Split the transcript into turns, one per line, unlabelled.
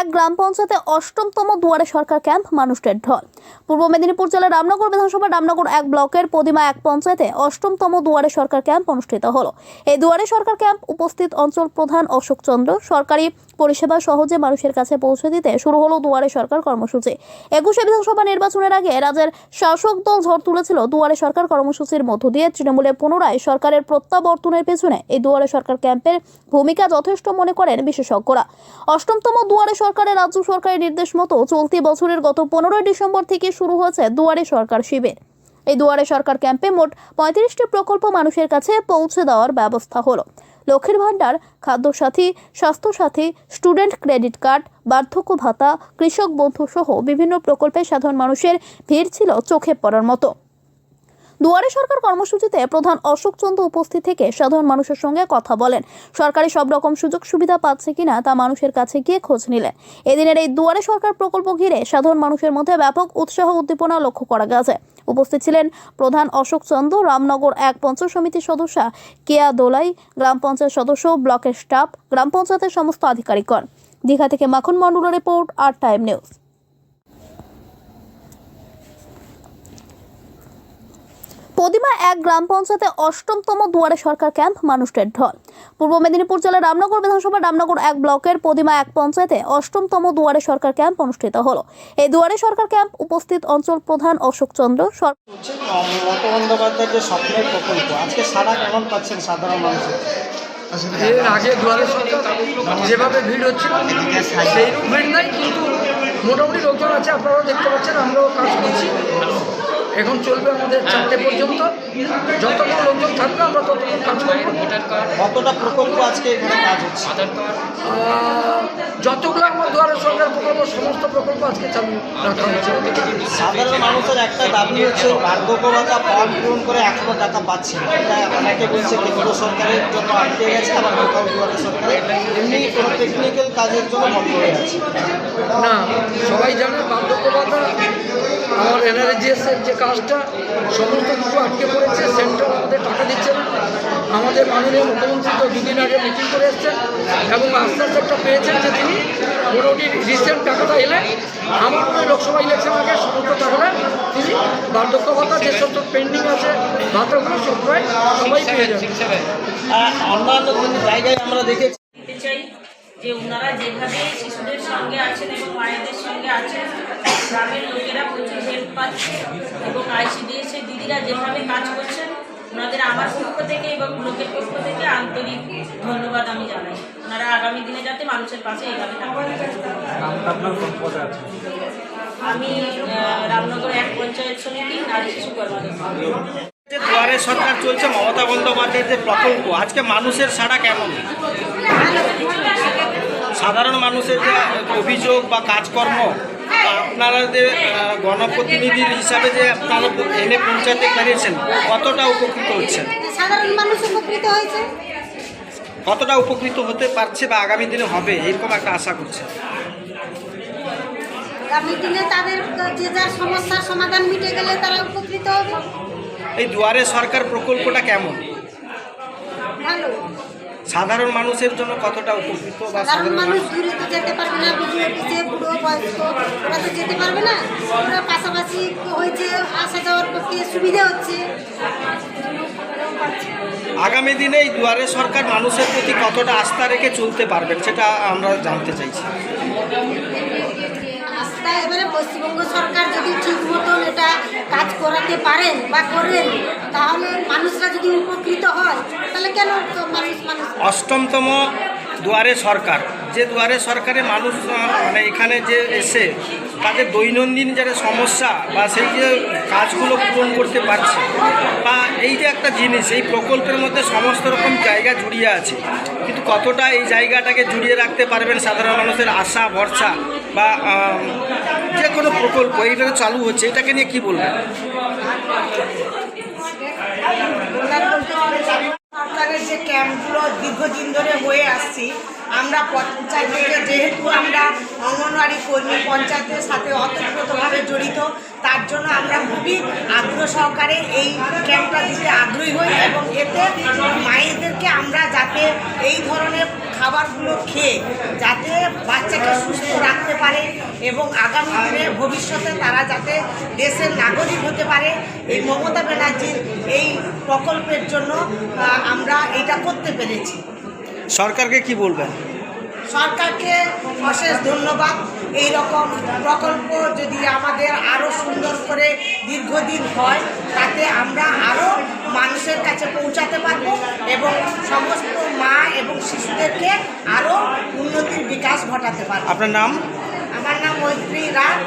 এক গ্রাম পঞ্চায়েতে অষ্টমতম দুয়ারে সরকার ক্যাম্প মানুষের ঢল। পূর্ব মেদিনীপুর জেলার রামনগর বিধানসভা রামনগর এক ব্লকের পদিমা এক পঞ্চায়েতে অষ্টমতম দুয়ারে সরকার ক্যাম্প অনুষ্ঠিত হলো। এই দুয়ারে সরকার ক্যাম্প উপস্থিত অঞ্চল প্রধান অশোক চন্দ্র, সরকারি পরিষেবা সহজে মানুষের কাছে পৌঁছে দিতে শুরু হলো দুয়ারে সরকার কর্মসূচি। একুশে বিধানসভা নির্বাচনের আগে রাজ্যের শাসক দল ঝড় তুলেছিল দুয়ারে সরকার কর্মসূচির মধ্য দিয়ে। তৃণমূলে পুনরায় সরকারের প্রত্যাবর্তনের পেছনে এই দুয়ারে সরকার ক্যাম্পের ভূমিকা যথেষ্ট মনে করেন বিশেষজ্ঞরা। অষ্টমতম দুয়ারে সরকারের, রাজ্য সরকারের নির্দেশ মতো চলতি বছরের গত পনেরোই ডিসেম্বর থেকে শুরু হয়েছে দুয়ারে সরকার শিবির। এই দুয়ারে সরকার ক্যাম্পে মোট পঁয়ত্রিশটি প্রকল্প মানুষের কাছে পৌঁছে দেওয়ার ব্যবস্থা হলো। লক্ষ্মীর ভাণ্ডার, Khadyasathi, Swasthyasathi, student credit card, বার্ধক্য ভাতা, কৃষক বন্ধু সহ বিভিন্ন প্রকল্পে সাধারণ মানুষের ভিড় ছিল চোখে পড়ার মতো। দুয়ারে সরকার কর্মসূচিতে প্রধান অশোক চন্দ্র উপস্থিত থেকে সাধারণ মানুষের সঙ্গে কথা বলেন। সরকারি সব রকম সুযোগ সুবিধা পাচ্ছে কিনা তা মানুষের কাছে গিয়ে খোঁজ নিলেন। এদিনের এই দুয়ারে সরকার প্রকল্প ঘিরে সাধারণ মানুষের মধ্যে ব্যাপক উৎসাহ উদ্দীপনা লক্ষ্য করা গেছে। উপস্থিত ছিলেন প্রধান অশোক চন্দ্র, রামনগর এক পঞ্চায়েত সমিতির সদস্য কেয়া দোলাই, গ্রাম পঞ্চায়েত সদস্য ব্লকের স্টাফ, গ্রাম পঞ্চায়েতের সমস্ত আধিকারিকগণ। দীঘা থেকে মাখন মন্ডলের রিপোর্ট আর টাইম নিউজ। পদিমা এক গ্রাম পঞ্চায়েতে অষ্টমতম দুয়ারে সরকার ক্যাম্প মানুষের ঢল। পূর্ব মেদিনীপুর জেলার রামনগর বিধানসভা রামনগর এক ব্লকের পদিমা এক পঞ্চায়েতে অষ্টমতম দুয়ারে সরকার ক্যাম্প অনুষ্ঠিত হলো। এই দুয়ারে সরকার ক্যাম্প উপস্থিত অঞ্চল প্রধান অশোক চন্দ্র
মমতা বন্দ্যোপাধ্যায়ের যে স্বপ্নের প্রকল্প আজকে সারা কেমন পাচ্ছেন সাধারণ মানুষের?
এর আগে দুয়ারে সরকার যেভাবে ভিড় হচ্ছিল সেইরকম ভিড় নাই কিন্তু মোটামুটি লোকজন আছে আপনারাও দেখতে পাচ্ছেন আমরাও কাজ করছি। এখন চলবে আমাদের চারটে পর্যন্ত। যতক্ষণ লোকজন থাকবে আমরা ততক্ষণ কাজ করব।
কতটা প্রকল্প আজকে এখানে কাজ হচ্ছে?
যতগুলো আমার দুয়ারে সরকার প্রকল্প সমস্ত প্রকল্প আজকে চালু রাখা হয়েছে।
সাধারণ মানুষের একটা দাবি হচ্ছে বার্ধক্য ভাতা ফর্ম পূরণ করে এখনও টাকা পাচ্ছে না। এটা অনেকে বলছে কেন্দ্র সরকারের জন্য আটকে গেছে আবার কোথাও দুয়ারে সরকারের এমনি কোনো টেকনিক্যাল কাজের জন্য বন্ধ হয়ে আছে।
না সবাই জানে বার্ধক্য ভাতা আমার এনআরজিএস এর যে কাজটা, সমস্ত কিছু আটকে পড়েছে সেন্ট্রাল আমাদের টাকা দিচ্ছে না। আমাদের মাননীয় মুখ্যমন্ত্রী তো দুদিন আগে মিটিং করে এসছেন এবং আস্তে আস্তে একটা পেয়েছেন যে তিনি মোটামুটি রিসেন্ট টাকাটা এলে আমার লোকসভা ইলেকশন আগে সমস্ত টাকাটা তিনি বার্ধক্য ভাতা যে সমস্ত পেন্ডিং আছে, ভাতাগুলো সব প্রায় সবাই পেয়ে যাবে।
অন্যান্য জায়গায় আমরা দেখেছি
যে ওনারা যেভাবে শিশুদের সঙ্গে আছেন এবং মায়েদের সঙ্গে আছেন গ্রামের লোকেরা প্রচুর হেল্প পাচ্ছে এবং আইসিডিএস এর দিদিরা যেভাবে কাজ করছেন ওনাদের আমার পক্ষ থেকে এবং লোকের পক্ষ থেকে আন্তরিক ধন্যবাদ আমি জানাই। ওনারা আগামী দিনে যাতে মানুষের পাশে এইভাবে আমি রামনগর এক পঞ্চায়েত সমিতি নারী শিশু
দুয়ারে সরকার চলছে মমতা বন্দ্যোপাধ্যায়ের যে প্রকল্প আজকে মানুষের সাড়া কেমন? সাধারণ মানুষের যে অভিযোগ বা কাজকর্ম আপনারা যে গণপ্রতিনিধির হিসাবে যে আপনারা এনে পঞ্চায়েতে দাঁড়িয়েছেন কতটা উপকৃত হচ্ছেন?
সাধারণ মানুষ উপকৃত হয়েছে।
কতটা উপকৃত হতে পারছে বা আগামী দিনে হবে এরকম একটা আশা করছে?
আগামী দিনে তাদের যে যার সমস্যার সমাধান মিটে গেলে তারা উপকৃত হবে।
এই দুয়ারে সরকার প্রকল্পটা কেমন?
ভালো।
সাধারণ মানুষের জন্য কতটা উপকৃত বা
সাধারণ মানুষ দূরে তো যেতে পারবে না বয়স্ক ওরা তো যেতে পারবে না। ওরা পাশাপাশি হয়েছে আসা যাওয়ার পক্ষে সুবিধা হচ্ছে।
আগামী দিনে এই দুয়ারে সরকার মানুষের প্রতি কতটা আস্থা রেখে চলতে পারবেন সেটা আমরা জানতে চাইছি।
এবারে পশ্চিমবঙ্গ সরকার যদি ঠিক মতন এটা কাজ করাতে পারেন বা করেন, তাহলে মানুষরা যদি উপকৃত হয়, তাহলে কেন মানুষ মানুষ
অষ্টমতম দুয়ারে সরকার। যে দুয়ারে সরকারে মানুষ মানে এখানে যে এসে তাদের দৈনন্দিন যারা সমস্যা বা সেই যে কাজগুলো পূরণ করতে পারছে, বা এই যে একটা জিনিস, এই প্রকল্পের মধ্যে সমস্ত রকম জায়গা জুড়িয়ে আছে, কিন্তু কতটা এই জায়গাটাকে জুড়িয়ে রাখতে পারবেন সাধারণ মানুষের আশা, ভরসা বা যে কোনো প্রকল্প এইটা চালু হচ্ছে, এটাকে নিয়ে কি বলবেন?
ক্যাম্পগুলো দীর্ঘদিন ধরে হয়ে আসছি। আমরা পঞ্চায়েত যেহেতু আমরা অঙ্গনওয়াড়ি কর্মী, পঞ্চায়েতের সাথে অতপ্রতভাবে জড়িত তার জন্য আমরা খুবই আগ্রহ সহকারে এই ক্যাম্পটা দিতে আগ্রহী হই এবং এতে মায়েদেরকে আমরা যাতে এই ধরনের খাবারগুলো খেয়ে যাতে বাচ্চাকে সুস্থ রাখতে পারে এবং আগামী দিনে ভবিষ্যতে তারা যাতে দেশের নাগরিক হতে পারে, এই মমতা ব্যানার্জির এই প্রকল্পের জন্য আমরা এটা করতে পেরেছি।
সরকারকে কি বলবেন?
সরকারকে অশেষ ধন্যবাদ। এই রকম প্রকল্প যদি আমাদের আরও সুন্দর করে দীর্ঘদিন হয় তাতে আমরা আরও মানুষের কাছে পৌঁছাতে পারব এবং সমস্ত মা এবং শিশুদেরকে আরও উন্নতির বিকাশ ঘটাতে পারব।
আপনার নাম?
আমার নাম মৈত্রী রায়।